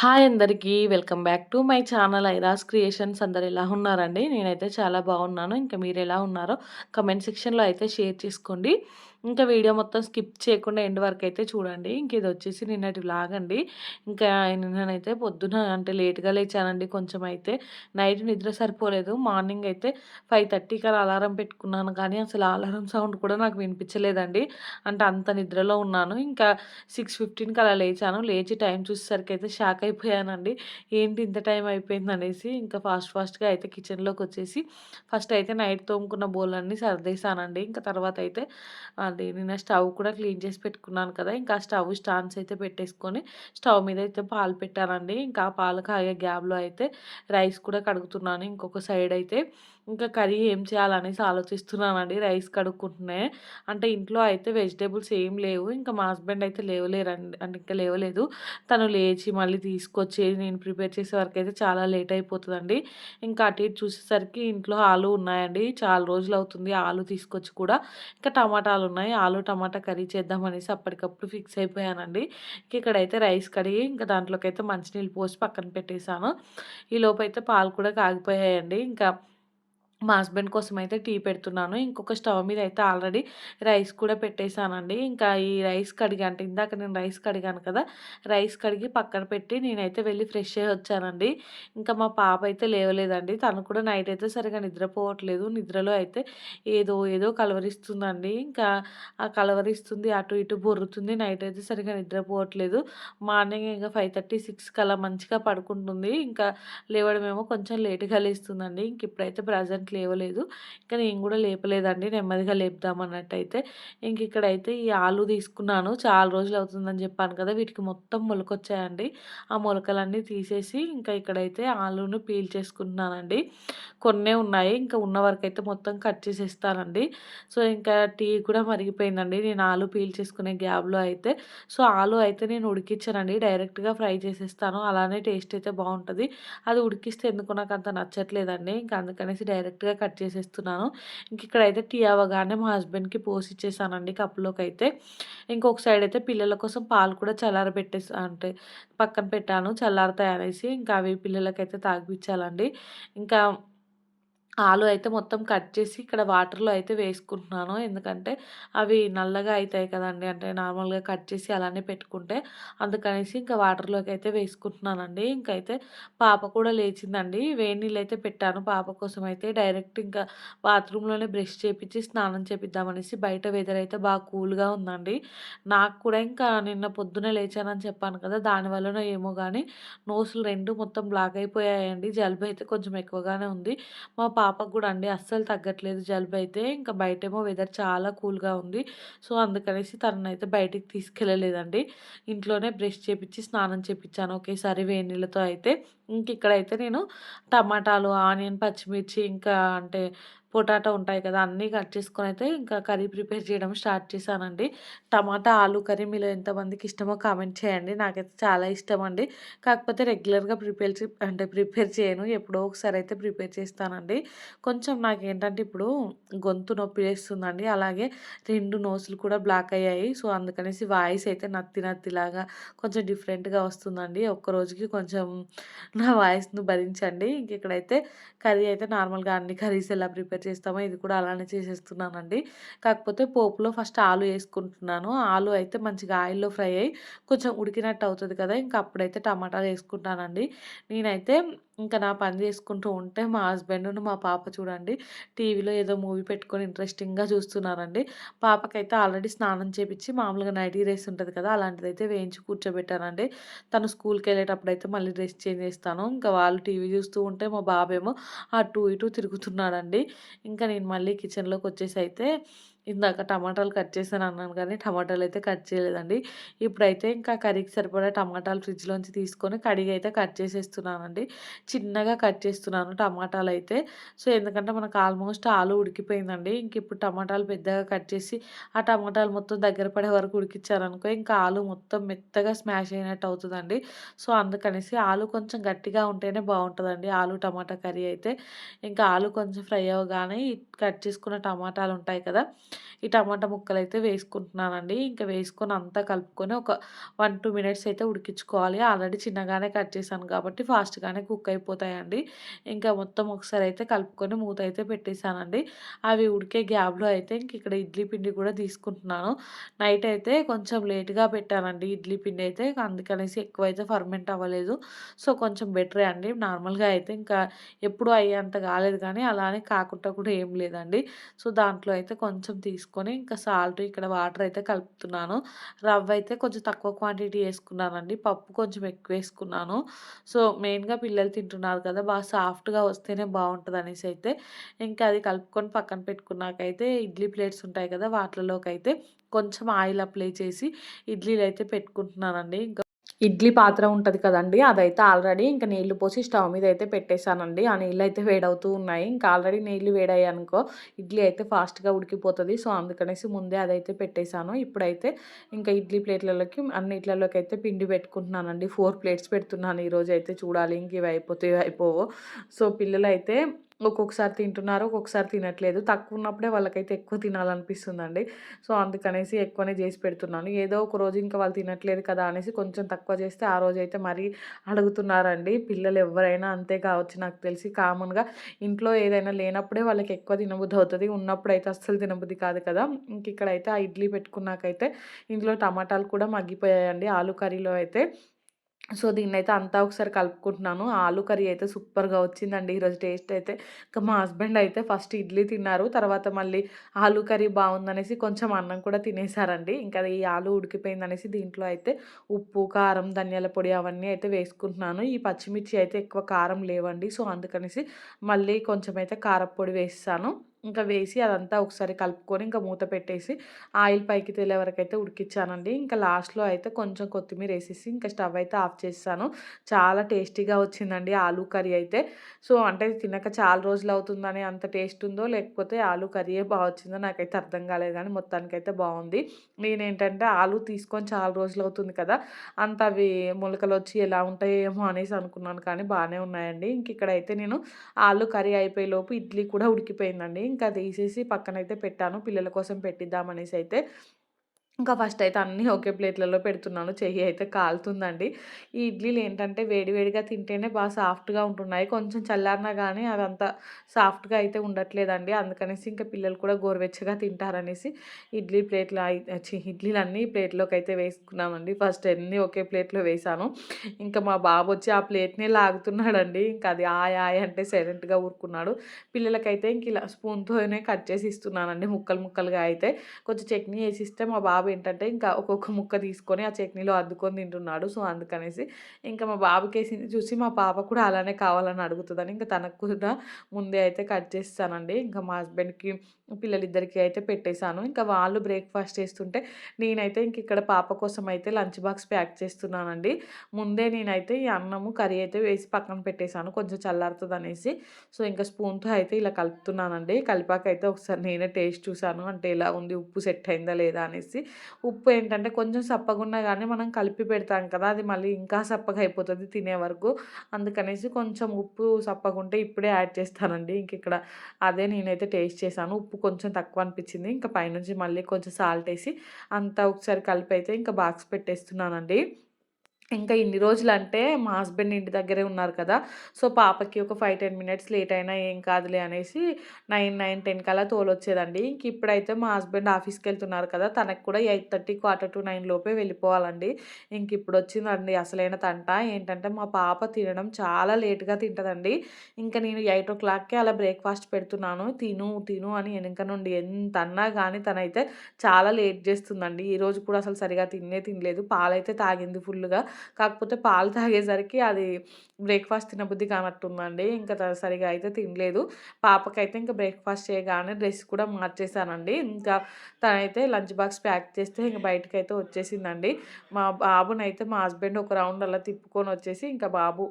Hi అందరికీ welcome back to my channel ఐరాస్ creations. అందరు ఎలా ఉన్నారండి? నేనైతే చాలా బాగున్నాను. ఇంకా మీరు ఎలా ఉన్నారో కమెంట్ సెక్షన్లో అయితే షేర్ చేసుకోండి. ఇంకా వీడియో మొత్తం స్కిప్ చేయకుండా ఎండ్ వరకు అయితే చూడండి. ఇంక ఇది వచ్చేసి నిన్నటి వ్లాగ్ అండి. ఇంకా నిన్ననైతే పొద్దున అంటే లేట్గా లేచానండి. కొంచెం అయితే నైట్ నిద్ర సరిపోలేదు. మార్నింగ్ అయితే ఫైవ్ థర్టీకి అలా అలారం పెట్టుకున్నాను. కానీ అసలు అలారం సౌండ్ కూడా నాకు వినిపించలేదండి. అంటే అంత నిద్రలో ఉన్నాను. ఇంకా సిక్స్ ఫిఫ్టీన్కి అలా లేచాను. లేచి టైం చూసేసరికి అయితే షాక్ అయిపోయానండి. ఏంటి ఇంత టైం అయిపోయింది అనేసి ఇంకా ఫాస్ట్ ఫాస్ట్గా అయితే కిచెన్లోకి వచ్చేసి ఫస్ట్ అయితే నైట్ తోముకున్న బోలన్నీ సర్దేశానండి. ఇంకా తర్వాత అయితే అది నేను స్టవ్ కూడా క్లీన్ చేసి పెట్టుకున్నాను కదా ఇంకా స్టవ్ స్టాండ్స్ అయితే పెట్టేసుకొని స్టవ్ మీద అయితే పాలు పెట్టానండి. ఇంకా పాలు కాగే గ్యాప్లో అయితే రైస్ కూడా కడుగుతున్నాను. ఇంకొక సైడ్ అయితే ఇంకా కర్రీ ఏం చేయాలనేసి ఆలోచిస్తున్నానండి. రైస్ కడుక్కుంటున్నాయి అంటే ఇంట్లో అయితే వెజిటేబుల్స్ ఏం లేవు. ఇంకా మా హస్బెండ్ అయితే లేవలేరండి. అంటే ఇంకా లేవలేదు. తను లేచి మళ్ళీ తీసుకొచ్చి నేను ప్రిపేర్ చేసే వరకు అయితే చాలా లేట్ అయిపోతుందండి. ఇంకా అటు ఇటు చూసేసరికి ఇంట్లో ఆలు ఉన్నాయండి. చాలా రోజులు అవుతుంది ఆలు తీసుకొచ్చి కూడా. ఇంకా టమాటాలు ఉన్నాయి. ఆలు టమాటా కర్రీ చేద్దామనేసి అప్పటికప్పుడు ఫిక్స్ అయిపోయానండి. ఇక్కడైతే రైస్ కడిగి ఇంకా దాంట్లోకి అయితే మంచినీళ్ళు పోసి పక్కన పెట్టేశాను. ఈ లోపు అయితే పాలు కూడా కాగిపోయాయండి. ఇంకా మా హస్బెండ్ కోసం అయితే టీ పెడుతున్నాను. ఇంకొక స్టవ్ మీద అయితే ఆల్రెడీ రైస్ కూడా పెట్టేశానండి. ఇంకా ఈ రైస్ కడిగి అంటే ఇందాక నేను రైస్ కడిగాను కదా రైస్ కడిగి పక్కన పెట్టి నేనైతే వెళ్ళి ఫ్రెష్ అయ్యి వచ్చానండి. ఇంకా మా పాప అయితే లేవలేదండి. తను కూడా నైట్ అయితే సరిగా నిద్రపోవట్లేదు. నిద్రలో అయితే ఏదో ఏదో కలవరిస్తుందండి. ఇంకా ఆ కలవరిస్తుంది అటు ఇటు బొర్రుతుంది. నైట్ అయితే సరిగా నిద్రపోవట్లేదు. మార్నింగ్ ఇంకా ఫైవ్ థర్టీ సిక్స్కి అలా మంచిగా పడుకుంటుంది. ఇంకా లేవడమేమో కొంచెం లేట్గా లేస్తుందండి. ఇంక ఇప్పుడైతే ప్రజెంట్ లేవలేదు. ఇంకా నేను కూడా లేపలేదండి. నెమ్మదిగా లేపుదామన్నట్టయితే ఇంక ఇక్కడైతే ఈ ఆలు తీసుకున్నాను. చాలా రోజులు అవుతుందని చెప్పాను కదా! వీటికి మొత్తం మొలకొచ్చాయండి. ఆ మొలకలన్నీ తీసేసి ఇంకా ఇక్కడైతే ఆలును పీల్ చేసుకుంటున్నానండి. కొన్నే ఉన్నాయి. ఇంకా ఉన్న వరకు అయితే మొత్తం కట్ చేసేస్తానండి. సో ఇంకా టీ కూడా మరిగిపోయిందండి. నేను ఆలు పీల్ చేసుకునే గ్యాబ్లో అయితే. సో ఆలు అయితే నేను ఉడికించానండి. డైరెక్ట్గా ఫ్రై చేసేస్తాను. అలానే టేస్ట్ అయితే బాగుంటుంది. అది ఉడికిస్తే ఎందుకు నాకు అంత నచ్చట్లేదండి. ఇంకా అందుకనేసి డైరెక్ట్గా కట్ చేసేస్తున్నాను. ఇంక ఇక్కడైతే టీ అవ్వగానే మా హస్బెండ్కి పోసి ఇచ్చేసానండి కప్పులోకి అయితే ఇంకొక సైడ్ అయితే పిల్లల కోసం పాలు కూడా చల్లార పెట్టేసి అంటే పక్కన పెట్టాను చల్లారతాయి అనేసి ఇంకా అవి పిల్లలకైతే తాగిపించాలండి ఇంకా ఆలు అయితే మొత్తం కట్ చేసి ఇక్కడ వాటర్లో అయితే వేసుకుంటున్నాను. ఎందుకంటే అవి నల్లగా అవుతాయి కదండి అంటే నార్మల్గా కట్ చేసి అలానే పెట్టుకుంటే అందుకనేసి ఇంకా వాటర్లోకి అయితే వేసుకుంటున్నానండి. ఇంకైతే పాప కూడా లేచిందండి. వేడి నీళ్ళు అయితే పెట్టాను. పాప కోసం అయితే డైరెక్ట్ ఇంకా బాత్రూంలోనే బ్రష్ చేపించి స్నానం చేపిద్దామనేసి బయట వెదర్ అయితే బాగా కూల్గా ఉందండి. నాకు కూడా ఇంకా నిన్న పొద్దున లేచానని చెప్పాను కదా దానివల్లనో ఏమో కానీ నోసులు రెండు మొత్తం బ్లాక్ అయిపోయాయండి. జలుబు అయితే కొంచెం ఎక్కువగానే ఉంది. మా పాప పాపకు కూడా అండి అస్సలు తగ్గట్లేదు జలుబు అయితే. ఇంకా బయటేమో వెదర్ చాలా కూల్గా ఉంది. సో అందుకనేసి తననైతే బయటికి తీసుకెళ్ళలేదండి. ఇంట్లోనే బ్రష్ చేపించి స్నానం చేపించాను ఒకేసారి వేణిళ్ళతో అయితే. ఇంక ఇక్కడైతే నేను టమాటాలు ఆనియన్ పచ్చిమిర్చి ఇంకా అంటే పొటాటో ఉంటాయి కదా అన్నీ కట్ చేసుకొని అయితే ఇంకా కర్రీ ప్రిపేర్ చేయడం స్టార్ట్ చేశానండి. టమాటా ఆలు కర్రీ మీలో ఎంతమందికి ఇష్టమో కామెంట్ చేయండి. నాకైతే చాలా ఇష్టం అండి కాకపోతే రెగ్యులర్గా ప్రిపేర్ అంటే ప్రిపేర్ చేయను. ఎప్పుడో ఒకసారి అయితే ప్రిపేర్ చేస్తానండి. కొంచెం నాకు ఏంటంటే ఇప్పుడు గొంతు నొప్పి వేస్తుందండి అలాగే రెండు నోసులు కూడా బ్లాక్ అయ్యాయి. సో అందుకనేసి వాయిస్ అయితే నత్తి నత్తిలాగా కొంచెం డిఫరెంట్గా వస్తుందండి. ఒక్క రోజుకి కొంచెం నా వాయిస్ను భరించండి. ఇంక ఇక్కడైతే కర్రీ అయితే నార్మల్గా అన్ని కర్రీస్ ఎలా ప్రిపేర్ ఎట్లా చేస్తామో ఇది కూడా అలానే చేసేస్తున్నానండి. కాకపోతే పోపులో ఫస్ట్ ఆలు వేసుకుంటున్నాను. ఆలు అయితే మంచిగా ఆయిల్లో ఫ్రై అయ్యి కొంచెం ఉడికినట్టు అవుతుంది కదా ఇంకా అప్పుడైతే టమాటాలు వేసుకుంటానండి. నేనైతే ఇంకా నా పని చేసుకుంటూ ఉంటే మా హస్బెండ్ను మా పాప చూడండి టీవీలో ఏదో మూవీ పెట్టుకొని ఇంట్రెస్టింగ్గా చూస్తున్నారండి. పాపకైతే ఆల్రెడీ స్నానం చేపించి మామూలుగా నైటీ డ్రెస్ ఉంటుంది కదా అలాంటిది అయితే వేయించి కూర్చోబెట్టానండి. తను స్కూల్కి వెళ్ళేటప్పుడు అయితే మళ్ళీ డ్రెస్ చేంజ్ చేస్తాను. ఇంకా వాళ్ళు టీవీ చూస్తూ ఉంటే మా బాబేమో అటు ఇటు తిరుగుతున్నాడండి. ఇంకా నేను మళ్ళీ కిచెన్లోకి వచ్చేసి అయితే ఇందాక టమాటాలు కట్ చేశాను అన్నాను కానీ టమాటాలు అయితే కట్ చేయలేదండి. ఇప్పుడైతే ఇంకా కర్రీకి సరిపడా టమాటాలు ఫ్రిడ్జ్లోంచి తీసుకొని కడిగి అయితే కట్ చేసేస్తున్నానండి. చిన్నగా కట్ చేస్తున్నాను టమాటాలు అయితే. సో ఎందుకంటే మనకు ఆల్మోస్ట్ ఆలు ఉడికిపోయిందండి. ఇంక ఇప్పుడు టమాటాలు పెద్దగా కట్ చేసి ఆ టమాటాలు మొత్తం దగ్గర పడే వరకు ఉడికిచ్చారనుకో ఇంకా ఆలు మొత్తం మెత్తగా స్మాష్ అయినట్టు అవుతుందండి. సో అందుకనేసి ఆలు కొంచెం గట్టిగా ఉంటేనే బాగుంటుందండి ఆలు టమాటా కర్రీ అయితే. ఇంకా ఆలు కొంచెం ఫ్రై అవ్వగానే కట్ చేసుకున్న టమాటాలు ఉంటాయి కదా ఈ టమాటా ముక్కలు అయితే వేసుకుంటున్నానండి. ఇంకా వేసుకొని అంతా కలుపుకొని ఒక వన్ టూ మినిట్స్ అయితే ఉడికించుకోవాలి. ఆల్రెడీ చిన్నగానే కట్ చేశాను కాబట్టి ఫాస్ట్గానే కుక్ అయిపోతాయండి. ఇంకా మొత్తం ఒకసారి అయితే కలుపుకొని మూత అయితే పెట్టేశానండి. అవి ఉడికే గ్యాప్లో అయితే ఇంక ఇక్కడ ఇడ్లీ పిండి కూడా తీసుకుంటున్నాను. నైట్ అయితే కొంచెం లేట్గా పెట్టానండి ఇడ్లీ పిండి అయితే. అందుకనేసి ఎక్కువ అయితే ఫర్మెంట్ అవ్వలేదు. సో కొంచెం బెటరే అండి. నార్మల్గా అయితే ఇంకా ఎప్పుడు అయ్యేంత కాలేదు కానీ అలానే కాకుండా కూడా ఏం లేదండి. సో దాంట్లో అయితే కొంచెం తీసుకొని ఇంకా సాల్ట్ ఇక్కడ వాటర్ అయితే కలుపుతున్నాను. రవ్వ అయితే కొంచెం తక్కువ క్వాంటిటీ వేసుకున్నానండి. పప్పు కొంచెం ఎక్కువ వేసుకున్నాను. సో మెయిన్గా పిల్లలు తింటున్నారు కదా బాగా సాఫ్ట్గా వస్తేనే బాగుంటుంది అనేసి అయితే ఇంకా అది కలుపుకొని పక్కన పెట్టుకున్నాకైతే ఇడ్లీ ప్లేట్స్ ఉంటాయి కదా వాటిలోకి అయితే కొంచెం ఆయిల్ అప్లై చేసి ఇడ్లీలు అయితే పెట్టుకుంటున్నానండి. ఇంకా ఇడ్లీ పాత్ర ఉంటుంది కదండి అదైతే ఆల్రెడీ ఇంకా నీళ్ళు పోసి స్టవ్ మీద అయితే పెట్టేశానండి ఆ నీళ్ళు అయితే వేడవుతూ ఉన్నాయి. ఇంకా ఆల్రెడీ నీళ్ళు వేడయ్యాయనుకో ఇడ్లీ అయితే ఫాస్ట్‌గా ఉడికిపోతుంది సో, అందుకనేసి ముందే అదైతే పెట్టేశాను ఇప్పుడైతే ఇంకా ఇడ్లీ ప్లేట్లలోకి అన్నిట్లలోకి అయితే పిండి పెట్టుకుంటున్నానండి. ఫోర్ ప్లేట్స్ పెడుతున్నాను ఈరోజు అయితే చూడాలి ఇంక ఇవి అయిపోతే అయిపోవో. సో, పిల్లలైతే ఒక్కొక్కసారి తింటున్నారు ఒక్కొక్కసారి తినట్లేదు. తక్కువ ఉన్నప్పుడే వాళ్ళకైతే ఎక్కువ తినాలనిపిస్తుందండి. సో అందుకనేసి ఎక్కువనే చేసి పెడుతున్నాను. ఏదో ఒక రోజు ఇంకా వాళ్ళు తినట్లేదు కదా అనేసి కొంచెం తక్కువ చేస్తే ఆ రోజు అయితే మరీ అడుగుతున్నారండి. పిల్లలు ఎవరైనా అంతే కావచ్చు నాకు తెలిసి కామన్గా. ఇంట్లో ఏదైనా లేనప్పుడే వాళ్ళకి ఎక్కువ తినబుద్ధి అవుతుంది. ఉన్నప్పుడు అయితే అస్సలు తినబుద్ధి కాదు కదా. ఇంక ఇక్కడైతే ఆ ఇడ్లీ పెట్టుకున్నాకైతే ఇందులో టమాటాలు కూడా మగ్గిపోయాయండి. ఆలు కర్రీలో అయితే సో దీన్నైతే అంతా ఒకసారి కలుపుకుంటున్నాను. ఆలు కర్రీ అయితే సూపర్గా వచ్చిందండి. ఈరోజు టేస్ట్ అయితే ఇంకా మా హస్బెండ్ అయితే ఫస్ట్ ఇడ్లీ తిన్నారు. తర్వాత మళ్ళీ ఆలు కర్రీ బాగుందనేసి కొంచెం అన్నం కూడా తినేసారండి. ఇంకా ఈ ఆలు ఉడికిపోయిందనేసి దీంట్లో అయితే ఉప్పు కారం ధనియాల పొడి అవన్నీ అయితే వేసుకుంటున్నాను. ఈ పచ్చిమిర్చి అయితే ఎక్కువ కారం లేవండి. సో అందుకనేసి మళ్ళీ కొంచెం అయితే కారపొడి వేస్తాను. ఇంకా వేసి అదంతా ఒకసారి కలుపుకొని ఇంకా మూత పెట్టేసి ఆయిల్ పైకి తేలే వరకు అయితే ఉడికిచ్చానండి. ఇంకా లాస్ట్లో అయితే కొంచెం కొత్తిమీర వేసేసి ఇంకా స్టవ్ అయితే ఆఫ్ చేస్తాను చాలా టేస్టీగా వచ్చిందండి ఆలూ కర్రీ అయితే. సో అంటే తినక చాలా రోజులు అవుతుందని అంత టేస్ట్ ఉందో లేకపోతే ఆలూ కర్రీయే బాగా వచ్చిందో నాకైతే అర్థం కాలేదు కానీ మొత్తానికైతే బాగుంది. నేనేంటంటే ఆలూ తీసుకొని చాలా రోజులు అవుతుంది కదా అంత అవి మొలకలు వచ్చి ఎలా ఉంటాయేమో అనేసి అనుకున్నాను కానీ బాగానే ఉన్నాయండి. ఇంక ఇక్కడైతే నేను ఆలూ కర్రీ అయిపోయే లోపు ఇడ్లీ కూడా ఉడికిపోయిందండి. ఇంకా తీసేసి పక్కనైతే పెట్టాను. పిల్లల కోసం పెట్టిద్దామనేసి అయితే ఇంకా ఫస్ట్ అయితే అన్నీ ఒకే ప్లేట్లలో పెడుతున్నాను. చెయ్యి అయితే కాలుతుందండి. ఈ ఇడ్లీలు ఏంటంటే వేడివేడిగా తింటేనే బాగా సాఫ్ట్గా ఉంటున్నాయి. కొంచెం చల్లారినా కానీ అదంతా సాఫ్ట్గా అయితే ఉండట్లేదండి. అందుకనేసి ఇంకా పిల్లలు కూడా గోరువెచ్చగా తింటారనేసి ఇడ్లీ ప్లేట్లు ఇడ్లీలు అన్నీ ప్లేట్లోకి అయితే వేసుకున్నామండి. ఫస్ట్ అన్నీ ఒకే ప్లేట్లో వేసాను. ఇంకా మా బాబు వచ్చి ఆ ప్లేట్నే లాగుతున్నాడండి. ఇంకా అది ఆయ ఆయ అంటే సైలెంట్గా ఊరుకున్నాడు. పిల్లలకైతే ఇంక ఇలా స్పూన్తోనే కట్ చేసి ఇస్తున్నానండి. ముక్కలు ముక్కలుగా అయితే. కొంచెం చట్నీ వేసి ఇస్తే మా బాబు బాబు ఏంటంటే ఇంకా ఒక్కొక్క ముక్క తీసుకొని ఆ చట్నీలో అద్దుకొని తింటున్నాడు. సో అందుకనేసి ఇంకా మా బాబుకేసింది చూసి మా పాప కూడా అలానే కావాలని అడుగుతుందని ఇంకా తనకు కూడా ముందే అయితే కట్ చేస్తానండి. ఇంకా మా హస్బెండ్కి పిల్లలిద్దరికీ అయితే పెట్టేశాను. ఇంకా వాళ్ళు బ్రేక్ఫాస్ట్ చేస్తుంటే నేనైతే ఇంక ఇక్కడ పాప కోసం అయితే లంచ్ బాక్స్ ప్యాక్ చేస్తున్నానండి. ముందే నేనైతే ఈ అన్నము కర్రీ అయితే వేసి పక్కన పెట్టేశాను. కొంచెం చల్లారుతుంది అనేసి సో ఇంకా స్పూన్తో అయితే ఇలా కలుపుతున్నానండి. కలిపాక అయితే ఒకసారి నేనే టేస్ట్ చూశాను. అంటే ఎలా ఉంది? ఉప్పు సెట్ అయిందా లేదా? అనేసి ఉప్పు ఏంటంటే కొంచెం సప్పగున్నా కానీ మనం కలిపి పెడతాం కదా అది మళ్ళీ ఇంకా సప్పగా అయిపోతుంది తినే వరకు. అందుకనేసి కొంచెం ఉప్పు సప్పగుంటే ఇప్పుడే యాడ్ చేస్తానండి. ఇంక ఇక్కడ అదే నేనైతే టేస్ట్ చేశాను. ఉప్పు కొంచెం తక్కువ అనిపించింది. ఇంకా పైనుంచి మళ్ళీ కొంచెం సాల్ట్ వేసి అంతా ఒకసారి కలిపి అయితే ఇంకా బాక్స్ పెట్టేస్తున్నానండి. ఇంకా ఇన్ని రోజులు అంటే మా హస్బెండ్ ఇంటి దగ్గరే ఉన్నారు కదా సో పాపకి ఒక ఫైవ్ టెన్ మినిట్స్ లేట్ అయినా ఏం కాదులే అనేసి నైన్ నైన్ టెన్ కల్లా తోలొచ్చేదండి. ఇంక ఇప్పుడైతే మా హస్బెండ్ ఆఫీస్కి వెళ్తున్నారు కదా తనకు కూడా eight thirty quarter to nine లోపే వెళ్ళిపోవాలండి. ఇంక ఇప్పుడు వచ్చిందండి అసలైన తంట. ఏంటంటే మా పాప తినడం చాలా లేట్గా తింటుందండి. ఇంకా నేను ఎయిట్ ఓ క్లాక్కే అలా బ్రేక్ఫాస్ట్ పెడుతున్నాను. తిను తిను అని వెనుక నుండి ఎంత అన్నా కానీ తనైతే చాలా లేట్ చేస్తుందండి. ఈరోజు కూడా అసలు సరిగా తినే తినలేదు. పాలైతే తాగింది ఫుల్గా. కాకపోతే పాలు తాగేసరికి అది బ్రేక్ఫాస్ట్ తినబుద్ధి కానట్టుందండి. ఇంకా సరిగా అయితే తినలేదు. పాపకైతే ఇంకా బ్రేక్ఫాస్ట్ చేయగానే డ్రెస్ కూడా మార్చేశానండి. ఇంకా తనైతే లంచ్ బాక్స్ ప్యాక్ చేస్తే ఇంకా బయటకు అయితే వచ్చేసిందండి. మా బాబునైతే మా హస్బెండ్ ఒక రౌండ్ అలా తిప్పుకొని వచ్చేసి ఇంకా బాబు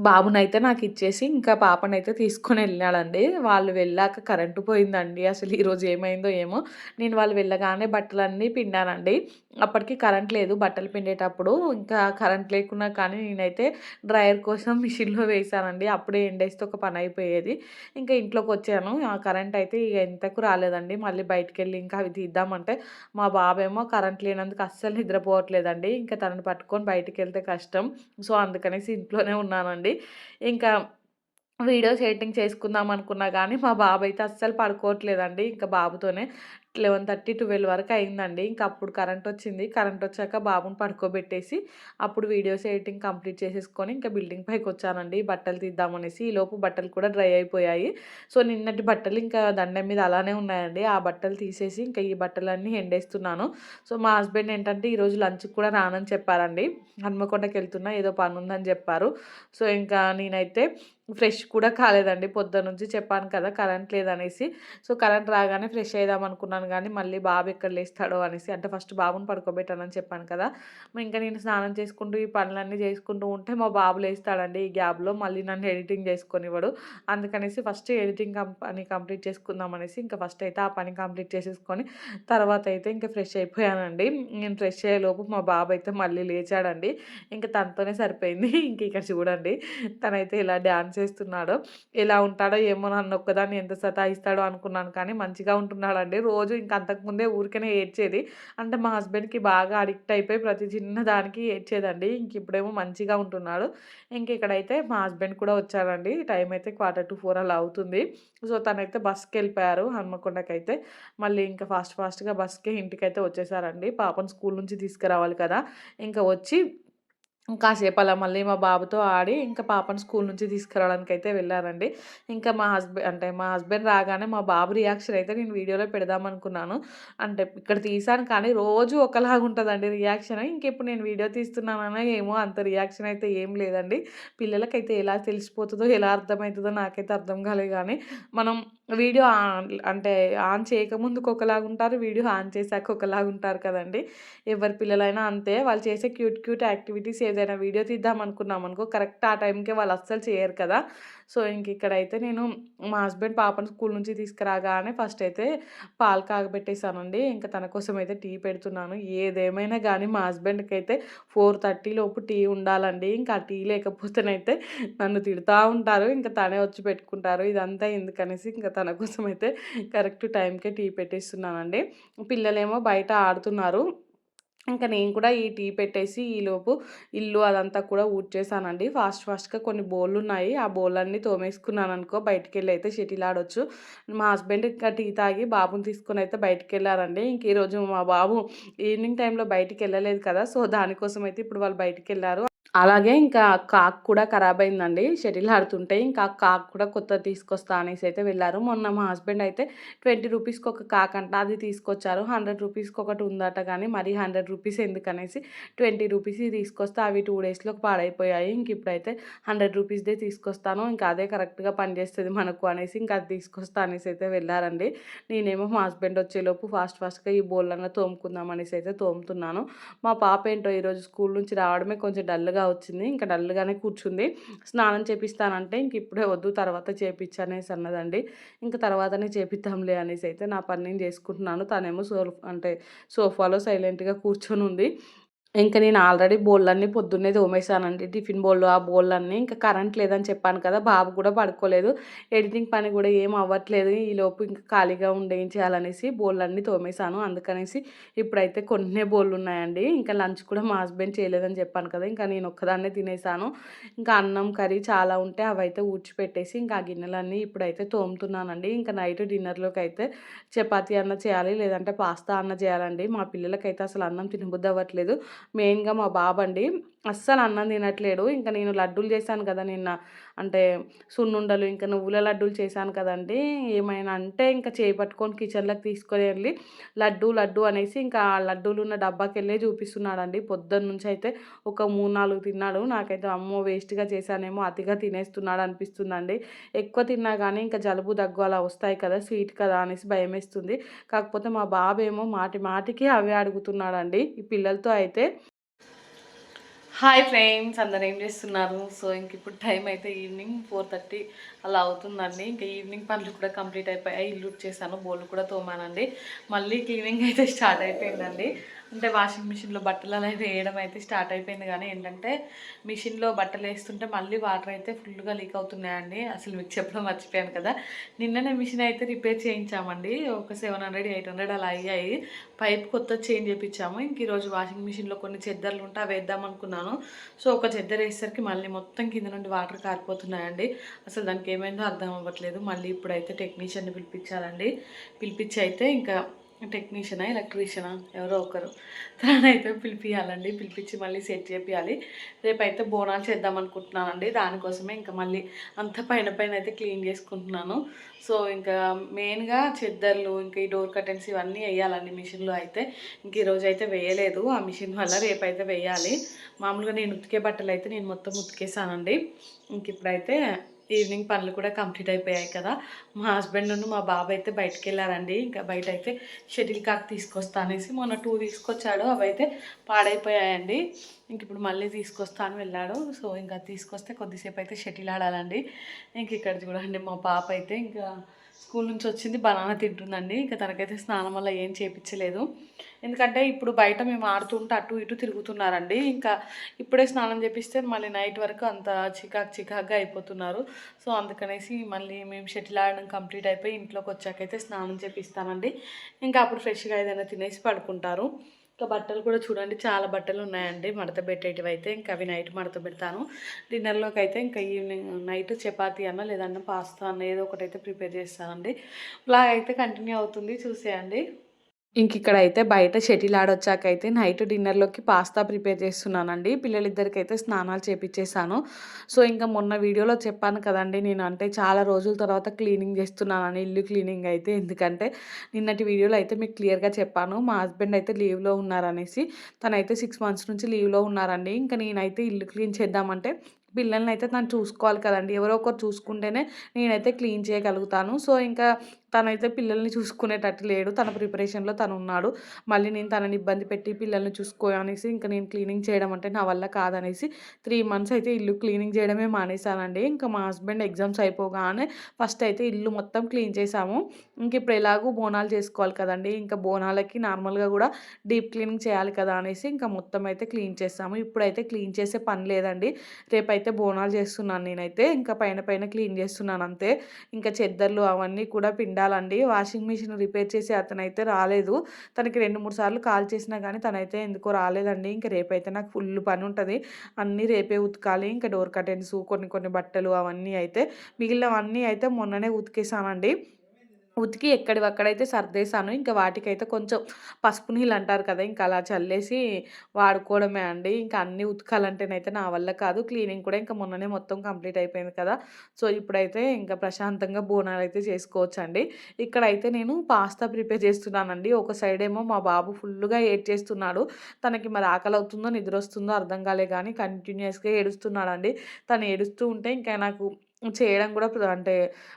బాబునైతే నాకు ఇచ్చేసి ఇంకా పాపనైతే తీసుకొని వెళ్ళాడండి. వాళ్ళు వెళ్ళాక కరెంటు పోయిందండి. అసలు ఈరోజు ఏమైందో ఏమో. నేను వాళ్ళు వెళ్ళగానే బట్టలన్నీ పిండానండి. అప్పటికి కరెంట్ లేదు బట్టలు పిండేటప్పుడు. ఇంకా కరెంట్ లేకున్నా కానీ నేనైతే డ్రయర్ కోసం మిషన్లో వేసానండి. అప్పుడే ఎండేస్తే ఒక పని అయిపోయేది. ఇంకా ఇంట్లోకి వచ్చాను. ఆ కరెంట్ అయితే ఇక ఎంతకు రాలేదండి. మళ్ళీ బయటికి వెళ్ళి ఇంకా అవి తీద్దామంటే మా బాబేమో కరెంట్ లేనందుకు అస్సలు నిద్రపోవట్లేదండి. ఇంకా తనని పట్టుకొని బయటికి వెళ్తే కష్టం. సో అందుకనేసి ఇంట్లోనే ఉన్నానండి. ఇంకా వీడియోస్ ఎడిటింగ్ చేసుకుందాం అనుకున్నా కానీ మా బాబు అయితే అస్సలు పడుకోవట్లేదండి. ఇంకా బాబుతోనే లెవెన్ థర్టీ ట్వెల్వ్ వరకు అయిందండి. ఇంకా అప్పుడు కరెంట్ వచ్చింది. కరెంట్ వచ్చాక బాబుని పడుకోబెట్టేసి అప్పుడు వీడియోస్ ఎడిటింగ్ కంప్లీట్ చేసేసుకొని ఇంకా బిల్డింగ్ పైకి వచ్చానండి. బట్టలు తీద్దామనేసి ఈ లోపు బట్టలు కూడా డ్రై అయిపోయాయి. సో నిన్నటి బట్టలు ఇంకా దండం మీద అలానే ఉన్నాయండి. ఆ బట్టలు తీసేసి ఇంకా ఈ బట్టలన్నీ ఎండేస్తున్నాను. సో మా హస్బెండ్ ఏంటంటే ఈరోజు లంచ్కి కూడా రానని చెప్పారండి. హన్మకొండకి వెళ్తున్నా ఏదో పని ఉందని చెప్పారు. సో ఇంకా నేనైతే ఫ్రెష్ కూడా కాలేదండి. పొద్దు నుంచి చెప్పాను కదా కరెంట్ లేదనేసి. సో కరెంట్ రాగానే ఫ్రెష్ అయిదాం అనుకున్నాను కానీ మళ్ళీ బాబు ఎక్కడ లేస్తాడో అనేసి అంటే ఫస్ట్ బాబుని పడుకోబెట్టానని చెప్పాను కదా. ఇంకా నేను స్నానం చేసుకుంటూ ఈ పనులన్నీ చేసుకుంటూ ఉంటే మా బాబు లేస్తాడండి ఈ గ్యాబ్లో మళ్ళీ నన్ను ఎడిటింగ్ చేసుకొనివ్వడు. అందుకనేసి ఫస్ట్ ఎడిటింగ్ పని కంప్లీట్ చేసుకుందాం అనేసి ఇంకా ఫస్ట్ అయితే ఆ పని కంప్లీట్ చేసేసుకొని తర్వాత అయితే ఇంకా ఫ్రెష్ అయిపోయానండి. నేను ఫ్రెష్ అయ్యేలోపు మా బాబు అయితే మళ్ళీ లేచాడండి. ఇంకా తనతోనే సరిపోయింది. ఇంక ఇక్కడ చూడండి. తనైతే ఇలా డ్యాన్స్ చేస్తున్నాడో. ఎలా ఉంటాడో ఏమో నన్ను ఒక్కదాన్ని ఎంత సతాయిస్తాడో అనుకున్నాను కానీ మంచిగా ఉంటున్నాడండి. రోజు ఇంక అంతకుముందే ఊరికనే ఏడ్చేది. అంటే మా హస్బెండ్కి బాగా అడిక్ట్ అయిపోయి ప్రతి చిన్న దానికి ఏడ్చేదండి. ఇంక ఇప్పుడేమో మంచిగా ఉంటున్నాడు. ఇంక ఇక్కడైతే మా హస్బెండ్ కూడా వచ్చాడండి. టైం అయితే క్వార్టర్ టు ఫోర్ అలా అవుతుంది. సో తనైతే బస్కి వెళ్ళిపోయారు హన్మకొండకి అయితే మళ్ళీ ఇంకా ఫాస్ట్ ఫాస్ట్గా బస్కే ఇంటికైతే వచ్చేసారండి. పాపను స్కూల్ నుంచి తీసుకురావాలి కదా. ఇంకా వచ్చి కాసేపు అలా మళ్ళీ మా బాబుతో ఆడి ఇంకా పాపను స్కూల్ నుంచి తీసుకురావడానికి అయితే వెళ్ళారండి. ఇంకా మా హస్బెండ్ అంటే మా హస్బెండ్ రాగానే మా బాబు రియాక్షన్ అయితే నేను వీడియోలో పెడదామనుకున్నాను. అంటే ఇక్కడ తీసాను కానీ రోజు ఒకలాగా ఉంటుందండి రియాక్షన్. ఇంకెప్పుడు నేను వీడియో తీస్తున్నానో ఏమో అంత రియాక్షన్ అయితే ఏం లేదండి. పిల్లలకైతే ఎలా తెలిసిపోతుందో ఎలా అర్థమవుతుందో నాకైతే అర్థం కాలేదు కానీ మనం వీడియో ఆన్ అంటే ఆన్ చేయకముందుకు ఒకలాగా ఉంటారు వీడియో ఆన్ చేశాక ఒకలాగా ఉంటారు కదండి. ఎవరి పిల్లలైనా అంతే వాళ్ళు చేసే క్యూట్ క్యూట్ యాక్టివిటీస్ ఏదైనా వీడియో తీద్దాం అనుకున్నాం అనుకో కరెక్ట్ ఆ టైంకే వాళ్ళు అస్సలు చేయరు కదా. సో ఇంక ఇక్కడైతే నేను మా హస్బెండ్ పాపను స్కూల్ నుంచి తీసుకురాగానే ఫస్ట్ అయితే పాలు కాగబెట్టేశానండి. ఇంకా తన కోసం అయితే టీ పెడుతున్నాను. ఏదేమైనా కానీ మా హస్బెండ్కి అయితే ఫోర్ థర్టీ లోపు టీ ఉండాలండి. ఇంకా టీ లేకపోతేనైతే నన్ను తిడుతూ ఉంటారు. ఇంకా తనే వచ్చి పెట్టుకుంటారు. ఇదంతా ఎందుకనేసి ఇంకా తన కోసం అయితే కరెక్ట్ టైంకే టీ పెట్టేస్తున్నానండి. పిల్లలేమో బయట ఆడుతున్నారు. ఇంకా నేను కూడా ఈ టీ పెట్టేసి ఈలోపు ఇల్లు అదంతా కూడా ఊడ్చేసానండి. ఫాస్ట్ ఫాస్ట్గా కొన్ని బోళ్ళు ఉన్నాయి ఆ బోళ్ళన్నీ తోమేసుకున్నాను అనుకో బయటికి వెళ్ళి అయితే షటిల్ ఆడొచ్చు మా హస్బెండ్ ఇంకా టీ తాగి బాబుని తీసుకొని అయితే బయటికి వెళ్ళారండి ఇంక ఈరోజు మా బాబు ఈవినింగ్ టైంలో బయటికి వెళ్ళలేదు కదా సో దానికోసం అయితే ఇప్పుడు వాళ్ళు బయటికి వెళ్ళారు అలాగే ఇంకా కాక్ కూడా ఖరాబ్ అయిందండి. షటిల్ ఆడుతుంటే ఇంకా కాక్ కూడా కొత్త తీసుకొస్తా అనేసి అయితే వెళ్ళారు. మొన్న మా హస్బెండ్ అయితే ట్వంటీ రూపీస్కి ఒక కాక్ అంట అది తీసుకొచ్చారు. హండ్రెడ్ రూపీస్కి ఒకటి ఉందట కానీ మరి హండ్రెడ్ రూపీస్ ఎందుకనేసి ట్వంటీ రూపీస్ తీసుకొస్తే అవి టూ డేస్లో పాడైపోయాయి. ఇంక ఇప్పుడైతే హండ్రెడ్ రూపీస్దే తీసుకొస్తాను. ఇంకా అదే కరెక్ట్గా పనిచేస్తుంది మనకు అనేసి ఇంకా అది తీసుకొస్తా అనేసి అయితే వెళ్ళారండి. నేనేమో మా హస్బెండ్ వచ్చేలోపు ఫాస్ట్ ఫాస్ట్గా ఈ బోళ్ళన్న తోముకుందాం అనేసి అయితే తోముతున్నాను. మా పాప ఏంటో ఈరోజు స్కూల్ నుంచి రావడమే కొంచెం డల్గా వచ్చింది. ఇంకా డల్గానే కూర్చుంది. స్నానం చేపిస్తానంటే ఇంక ఇప్పుడే వద్దు తర్వాత చేపించనేసి అన్నదండి. ఇంకా తర్వాతనే చేపిద్దాంలే అనేసి అయితే నా పని నేను చేసుకుంటున్నాను. తనేమో సో అంటే సోఫాలో సైలెంట్గా కూర్చొని ఉంది ఇంకా నేను ఆల్రెడీ బోళ్ళన్నీ పొద్దున్నే తోమేశానండి. టిఫిన్ బోళ్ళు ఆ బోళ్ళన్నీ ఇంకా కరెంట్ లేదని చెప్పాను కదా బాబు కూడా పడుకోలేదు. ఎడిటింగ్ పని కూడా ఏం అవ్వట్లేదు. ఈలోపు ఇంకా ఖాళీగా ఉండేం చేయాలనేసి బోళ్ళన్నీ తోమేశాను. అందుకనేసి ఇప్పుడైతే కొన్ని బోళ్ళు ఉన్నాయండి ఇంకా లంచ్ కూడా మా హస్బెండ్ చేయలేదని చెప్పాను కదా ఇంకా నేను ఒక్కదాన్నే తినేసాను ఇంకా అన్నం కర్రీ చాలా ఉంటే అవైతే ఊడ్చిపెట్టేసి ఇంకా ఆ గిన్నెలన్నీ ఇప్పుడైతే తోముతున్నానండి. ఇంకా నైట్ డిన్నర్లోకి అయితే చపాతీ అన్న చేయాలి లేదంటే పాస్తా అన్న చేయాలండి. మా పిల్లలకైతే అసలు అన్నం తినబుద్ధి అవ్వట్లేదు. మెయిన్గా మా బాబండి అస్సలు అన్నం తినట్లేడు. ఇంకా నేను లడ్డూలు చేశాను కదా నిన్న. అంటే సున్నుండలు ఇంకా నువ్వుల లడ్డూలు చేశాను కదండి. ఏమైనా అంటే ఇంకా చేపట్టుకొని కిచెన్లోకి తీసుకొని వెళ్ళి లడ్డు లడ్డు అనేసి ఇంకా ఆ లడ్డూలు ఉన్న డబ్బాకి వెళ్ళే చూపిస్తున్నాడండి. పొద్దున్న నుంచి అయితే ఒక మూడు నాలుగు తిన్నాడు. నాకైతే అమ్మో వేస్ట్గా చేశానేమో అతిగా తినేస్తున్నాడు అనిపిస్తుందండి. ఎక్కువ తిన్నా కానీ ఇంకా జలుబు దగ్గు అలా వస్తాయి కదా స్వీట్ కదా అనేసి భయం వేస్తుంది కాకపోతే మా బాబేమో మాటి మాటికి అవే అడుగుతున్నాడండి. ఈ పిల్లలతో అయితే హాయ్ ఫ్రెండ్స్ అందరు ఏం చేస్తున్నారు? సో ఇంక ఇప్పుడు టైం అయితే ఈవినింగ్ ఫోర్ థర్టీ అలా అవుతుందండి. ఇంకా ఈవినింగ్ పనులు కూడా కంప్లీట్ అయిపోయాయి. ఇల్లు చేశాను బోళ్ళు కూడా తోమానండి. మళ్ళీ క్లీనింగ్ అయితే స్టార్ట్ అయిపోయిందండి. అంటే వాషింగ్ మిషన్లో బట్టలు అలా వేయడం అయితే స్టార్ట్ అయిపోయింది. కానీ ఏంటంటే మిషన్లో బట్టలు వేస్తుంటే మళ్ళీ వాటర్ అయితే ఫుల్గా లీక్ అవుతున్నాయండి. అసలు మీకు చెప్పడం మర్చిపోయాను కదా. నిన్ననే మిషన్ అయితే రిపేర్ చేయించామండి. ఒక సెవెన్ హండ్రెడ్ ఎయిట్ హండ్రెడ్ అలా అయ్యాయి. పైప్ కొత్త చేంజ్ చేయించాము ఇంక ఈరోజు వాషింగ్ మిషన్లో కొన్ని చెద్దర్లు ఉంటే అవి వేద్దాం అనుకున్నాను. సో ఒక చెద్దరు వేసేసరికి మళ్ళీ మొత్తం కింద నుండి వాటర్ కారిపోతున్నాయండి. అసలు దానికి ఏమైందో అర్థం అవ్వట్లేదు. మళ్ళీ ఇప్పుడైతే టెక్నీషియన్ని పిలిపించాలండి. పిలిపించి అయితే ఇంకా టెక్నీషియనా ఎలక్ట్రీషియనా ఎవరో ఒకరు తనైతే పిలిపియాలండి పిలిపించి మళ్ళీ సెట్ చేపియాలి రేపైతే బోనాలు చేద్దాం అనుకుంటున్నానండి. దానికోసమే ఇంకా మళ్ళీ అంత పైన పైన అయితే క్లీన్ చేసుకుంటున్నాను. సో ఇంకా మెయిన్గా చెద్దర్లు ఇంకా ఈ డోర్ కర్టెన్స్ ఇవన్నీ వేయాలండి మిషన్లో అయితే. ఇంక ఈరోజు అయితే వేయలేదు. ఆ మిషన్ వల్ల రేపైతే వేయాలి. మామూలుగా నేను ఉతికే బట్టలు అయితే నేను మొత్తం ఉతికేసానండి. ఇంక ఇప్పుడైతే ఈవినింగ్ పనులు కూడా కంప్లీట్ అయిపోయాయి కదా. మా హస్బెండ్ నుండి మా బాబు అయితే బయటకు వెళ్ళారండి ఇంకా బయట అయితే షటిల్ కాక్ తీసుకొస్తా అనేసి మొన్న టూ తీసుకొచ్చాడు అవి అయితే పాడైపోయాయండి. ఇంక ఇప్పుడు మళ్ళీ తీసుకొస్తాను వెళ్ళాడు. సో ఇంకా తీసుకొస్తే కొద్దిసేపు అయితే షటిల్ ఆడాలండి. ఇంక ఇక్కడ చూడండి మా పాప అయితే ఇంకా స్కూల్ నుంచి వచ్చింది బనానా తింటుందండి. ఇంకా తనకైతే స్నానం వల్ల ఏం చేయించలేదు ఎందుకంటే ఇప్పుడు బయట మేము ఆడుతుంటే అటు ఇటు తిరుగుతున్నారండి. ఇంకా ఇప్పుడే స్నానం చేపిస్తే మళ్ళీ నైట్ వరకు అంత చికాక్ చికాక్గా అయిపోతున్నారు. సో అందుకనేసి మళ్ళీ మేము షటిల్ ఆడడం కంప్లీట్ అయిపోయి ఇంట్లోకి వచ్చాకైతే స్నానం చేపిస్తానండి. ఇంకా అప్పుడు ఫ్రెష్గా ఏదైనా తినేసి పడుకుంటారు. ఇంకా బట్టలు కూడా చూడండి చాలా బట్టలు ఉన్నాయండి మడత పెట్టేటివి అయితే ఇంకా అవి నైట్ మడత పెడతాను. డిన్నర్లోకి అయితే ఇంకా ఈవినింగ్ నైట్ చపాతీ అన్న లేదన్నా పాస్తా అన్న ఏదో ఒకటి అయితే ప్రిపేర్ చేస్తానండి. బ్లాగ్ అయితే కంటిన్యూ అవుతుంది చూసేయండి. ఇంక ఇక్కడ అయితే బయట షటిల్ ఆడొచ్చాకైతే నైట్ డిన్నర్లోకి పాస్తా ప్రిపేర్ చేస్తున్నానండి. పిల్లలిద్దరికి అయితే స్నానాలు చేపించేసాను సో ఇంకా మొన్న వీడియోలో చెప్పాను కదండి నేను అంటే చాలా రోజుల తర్వాత క్లీనింగ్ చేస్తున్నానని ఇల్లు క్లీనింగ్ అయితే. ఎందుకంటే నిన్నటి వీడియోలో అయితే మీకు క్లియర్గా చెప్పాను. మా హస్బెండ్ అయితే లీవ్లో ఉన్నారనేసి తనైతే సిక్స్ మంత్స్ నుంచి లీవ్లో ఉన్నారండి. ఇంకా నేనైతే ఇల్లు క్లీన్ చేద్దామంటే పిల్లల్ని అయితే తను చూసుకోవాలి కదండి. ఎవరో ఒకరు చూసుకుంటేనే నేనైతే క్లీన్ చేయగలుగుతాను. సో ఇంకా తనైతే పిల్లల్ని చూసుకునేటట్టు లేడు. తన ప్రిపరేషన్లో తను ఉన్నాడు. మళ్ళీ నేను తనని ఇబ్బంది పెట్టి పిల్లల్ని చూసుకో అనేసి ఇంకా నేను క్లీనింగ్ చేయడం అంటే నా వల్ల కాదనేసి త్రీ మంత్స్ అయితే ఇల్లు క్లీనింగ్ చేయడమే మానేశానండి. ఇంకా మా హస్బెండ్ ఎగ్జామ్స్ అయిపోగానే ఫస్ట్ అయితే ఇల్లు మొత్తం క్లీన్ చేసాము ఇంక ఇప్పుడు ఎలాగో బోనాలు చేసుకోవాలి కదండి. ఇంకా బోనాలకి నార్మల్గా కూడా డీప్ క్లీనింగ్ చేయాలి కదా అనేసి ఇంకా మొత్తం అయితే క్లీన్ చేస్తాము ఇప్పుడైతే క్లీన్ చేసే పని లేదండి. రేపైతే బోనాలు చేస్తున్నాను నేనైతే. ఇంకా పైన పైన క్లీన్ చేస్తున్నాను అంతే. ఇంకా చెద్దర్లు అవన్నీ కూడా పిండి ఉండాలండి. వాషింగ్ మిషన్ రిపేర్ చేసి అతనైతే రాలేదు. తనకి రెండు మూడు సార్లు కాల్ చేసినా కానీ తనైతే ఎందుకో రాలేదండి. ఇంకా రేపైతే నాకు ఫుల్ పని ఉంటుంది. అన్నీ రేపే ఉతకాలి. ఇంకా డోర్ కర్టెన్స్ కొన్ని కొన్ని బట్టలు అవన్నీ అయితే మిగిలినవన్నీ అయితే మొన్ననే ఉతికేసానండి. ఉతికి ఎక్కడివక్కడైతే సర్దేశాను ఇంకా వాటికైతే కొంచెం పసుపు నీళ్ళు అంటారు కదా ఇంకా అలా చల్లేసి వాడుకోవడమే అండి. ఇంకా అన్నీ ఉతకాలంటేనైతే నా వల్ల కాదు. క్లీనింగ్ కూడా ఇంకా మొన్ననే మొత్తం కంప్లీట్ అయిపోయింది కదా. సో ఇప్పుడైతే ఇంకా ప్రశాంతంగా బోనాలు అయితే చేసుకోవచ్చు అండి ఇక్కడైతే నేను పాస్తా ప్రిపేర్ చేస్తున్నానండి. ఒక సైడ్ ఏమో మా బాబు ఫుల్గా ఏడ్ చేస్తున్నాడు. తనకి మరి ఆకలి అవుతుందో నిద్ర వస్తుందో అర్థం కాలే కానీ కంటిన్యూస్గా ఏడుస్తున్నాడండి. తను ఏడుస్తూ ఉంటే ఇంకా నాకు చేయడం కూడా అంటే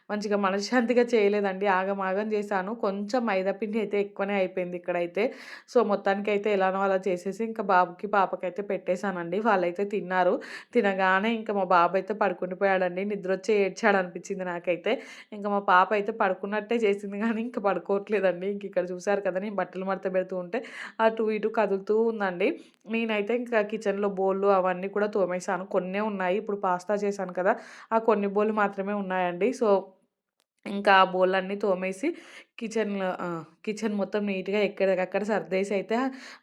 మంచిగా మనశ్శాంతిగా చేయలేదండి. ఆగమాగం చేశాను. కొంచెం మైదాపిండి అయితే ఎక్కువనే అయిపోయింది ఇక్కడైతే. సో మొత్తానికి అయితే ఎలానో అలా చేసేసి ఇంకా బాబుకి పాపకైతే పెట్టేశానండి. వాళ్ళైతే తిన్నారు. తినగానే ఇంకా మా బాబు అయితే పడుకుండిపోయాడండి. నిద్ర వచ్చి ఏడ్చాడు అనిపించింది నాకైతే. ఇంకా మా పాప అయితే పడుకున్నట్టే చేసింది కానీ ఇంకా పడుకోవట్లేదండి. ఇంక ఇక్కడ చూసారు కదా నేను బట్టలు మడత పెడుతూ ఉంటే అటు ఇటు కదులుతూ ఉందండి. నేనైతే ఇంకా కిచెన్లో బోళ్ళు అవన్నీ కూడా తోమేశాను. కొన్నే ఉన్నాయి. ఇప్పుడు పాస్తా చేశాను కదా ఆ కొన్ని బౌల్ మాత్రమే ఉన్నాయండి. సో ఇంకా ఆ బోళ్ళన్నీ తోమేసి కిచెన్లో కిచెన్ మొత్తం నీట్గా ఎక్కడికక్కడ సర్దేసి అయితే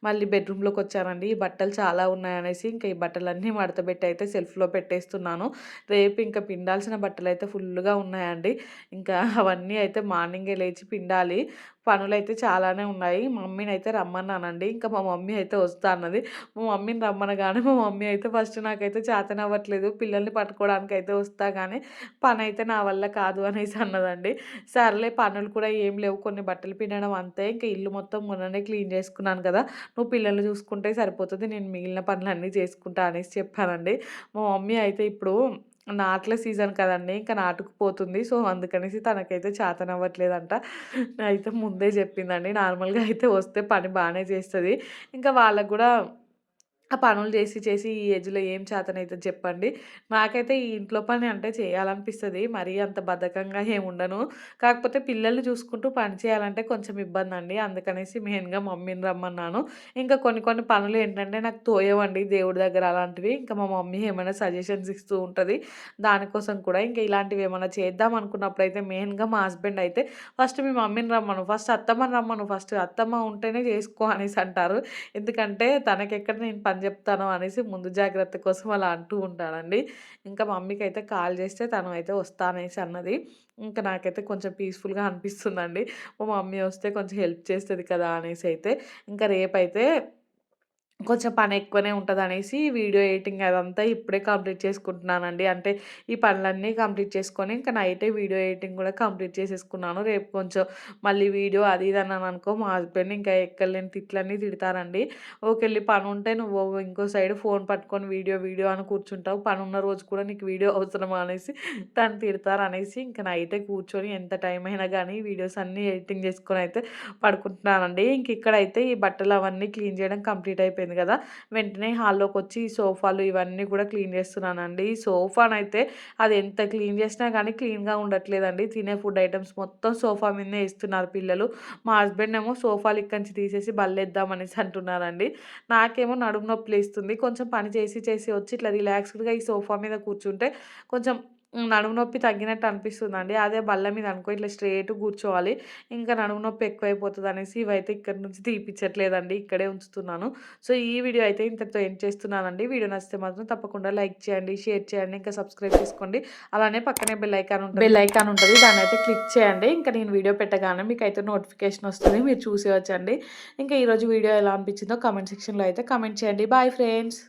మళ్ళీ బెడ్రూమ్లోకి వచ్చానండి ఈ బట్టలు చాలా ఉన్నాయనేసి ఇంకా ఈ బట్టలన్నీ మడతబెట్టి అయితే సెల్ఫ్లో పెట్టేస్తున్నాను. రేపు ఇంకా పిండాల్సిన బట్టలు అయితే ఫుల్గా ఉన్నాయండి. ఇంకా అవన్నీ అయితే మార్నింగే లేచి పిండాలి. పనులు అయితే చాలానే ఉన్నాయి. మమ్మీని అయితే రమ్మన్నానండి. ఇంకా మా మమ్మీ అయితే వస్తా అన్నది. మా మమ్మీని రమ్మనగానే మా మమ్మీ అయితే ఫస్ట్ నాకైతే చేతనవ్వట్లేదు. పిల్లల్ని పట్టుకోవడానికి అయితే వస్తా కానీ పని అయితే నా వల్ల కాదు అనేసి అన్నదండి. సర్లే పనులు కూడా ఏం లేవు. కొన్ని బట్టలు పిండడం అంతే. ఇంకా ఇల్లు మొత్తం మొన్ననే క్లీన్ చేసుకున్నాను కదా. నువ్వు పిల్లలు చూసుకుంటే సరిపోతుంది. నేను మిగిలిన పనులన్నీ చేసుకుంటా అనేసి చెప్పానండి. మా మమ్మీ అయితే ఇప్పుడు నాట్ల సీజన్ కదండి. ఇంకా నాటుకుపోతుంది సో అందుకనేసి తనకైతే చేతనవ్వట్లేదంట. అయితే ముందే చెప్పిందండి. నార్మల్గా అయితే వస్తే పని బాగానే చేస్తుంది. ఇంకా వాళ్ళకు కూడా ఆ పనులు చేసి చేసి ఈ ఏజ్‌లో ఏం చేతనైతే చెప్పండి. నాకైతే ఈ ఇంట్లో పని అంటే చేయాలనిపిస్తుంది మరీ అంత బద్ధకంగా ఏముండను. కాకపోతే పిల్లల్ని చూసుకుంటూ పని చేయాలంటే కొంచెం ఇబ్బందండి. అందుకనేసి మెయిన్‌గా మమ్మీని రమ్మన్నాను. ఇంకా కొన్ని కొన్ని పనులు ఏంటంటే నాకు తోయవండి దేవుడి దగ్గర అలాంటివి. ఇంకా మా మమ్మీ ఏమైనా సజెషన్స్ ఇస్తూ ఉంటుంది దానికోసం కూడా ఇంకా ఇలాంటివి ఏమైనా చేద్దాం అనుకున్నప్పుడైతే మెయిన్‌గా మా హస్బెండ్ అయితే ఫస్ట్ మీ మమ్మీని రమ్మను, ఫస్ట్ అత్తమ్మని రమ్మను ఫస్ట్ అత్తమ్మ ఉంటేనే చేసుకో అనేసి అంటారు. ఎందుకంటే తనకెక్కడ నేను పని అని చెప్తాను అనేసి ముందు జాగ్రత్త కోసం అలా అంటూ ఉంటాడండి. ఇంకా మమ్మీకి అయితే కాల్ చేస్తే తను అయితే వస్తానేసి అన్నది. ఇంకా నాకైతే కొంచెం పీస్‌ఫుల్‌గా అనిపిస్తుందండి. మా మమ్మీ వస్తే కొంచెం హెల్ప్ చేస్తుంది కదా! అనేసి అయితే. ఇంకా రేపైతే కొంచెం పని ఎక్కువనే ఉంటుంది అనేసి వీడియో ఎడిటింగ్ అదంతా ఇప్పుడే కంప్లీట్ చేసుకుంటున్నానండి. అంటే ఈ పనులన్నీ కంప్లీట్ చేసుకొని ఇంకా నైటే వీడియో ఎడిటింగ్ కూడా కంప్లీట్ చేసేసుకున్నాను. రేపు కొంచెం మళ్ళీ వీడియో అది ఇది అన్నాననుకో మా హస్బెండ్ ఇంకా ఎక్కడలేని తిట్లన్నీ తిడతారండి. ఓకెళ్ళి ఉంటే నువ్వు ఇంకో సైడ్ ఫోన్ పట్టుకొని వీడియో వీడియో అని కూర్చుంటావు. పని ఉన్న రోజు కూడా నీకు వీడియో అవసరమా అనేసి తను తిడతారు అనేసి ఇంక నైటే కూర్చొని ఎంత టైం అయినా కానీ వీడియోస్ అన్నీ ఎడిటింగ్ చేసుకొని అయితే పడుకుంటున్నానండి. ఇంక ఇక్కడైతే ఈ బట్టలు అవన్నీ క్లీన్ చేయడం కంప్లీట్ అయిపోయింది కదా! వెంటనే హాల్లోకొచ్చి ఈ సోఫాలు ఇవన్నీ కూడా క్లీన్ చేస్తున్నానండి. ఈ సోఫానైతే అది ఎంత క్లీన్ చేసినా కానీ క్లీన్‌గా ఉండట్లేదండి. తినే ఫుడ్ ఐటమ్స్ మొత్తం సోఫా మీదనే ఇస్తున్నారు పిల్లలు. మా హస్బెండ్ ఏమో సోఫాలు ఇక్కడి నుంచి తీసేసి బల్లేద్దాం అనేసి అంటున్నారండి. నాకేమో నడుము నొప్పి లేస్తుంది. కొంచెం పని చేసి చేసి వచ్చి ఇట్లా రిలాక్స్‌డ్‌గా ఈ సోఫా మీద కూర్చుంటే కొంచెం నడుము నొప్పి తగ్గినట్టు అనిపిస్తుందండి. అదే బల్ల మీద అనుకో ఇట్లా స్ట్రేట్ కూర్చోవాలి. ఇంకా నడుము నొప్పి ఎక్కువైపోతదనేసి ఇవైతే ఇక్కడి నుంచి తీపిచ్చట్లేదండి. ఇక్కడే ఉంచుతున్నాను. సో, ఈ వీడియో అయితే ఇంతటితో ఎండ్ చేస్తున్నానండి. వీడియో నచ్చితే మాత్రం తప్పకుండా లైక్ చేయండి, షేర్ చేయండి, ఇంకా సబ్స్క్రైబ్ చేసుకోండి. అలానే పక్కనే బెల్ ఐకాన్ ఉంటది. బెల్ ఐకాన్ ఉంటది. అయితే క్లిక్ చేయండి. ఇంకా నేను వీడియో పెట్టగానే మీకైతే నోటిఫికేషన్ వస్తుంది మీరు చూసేయొచ్చండి. ఇంకా ఈరోజు వీడియో ఎలా అనిపించిందో కామెంట్ సెక్షన్‌లో అయితే కామెంట్ చేయండి. Bye friends.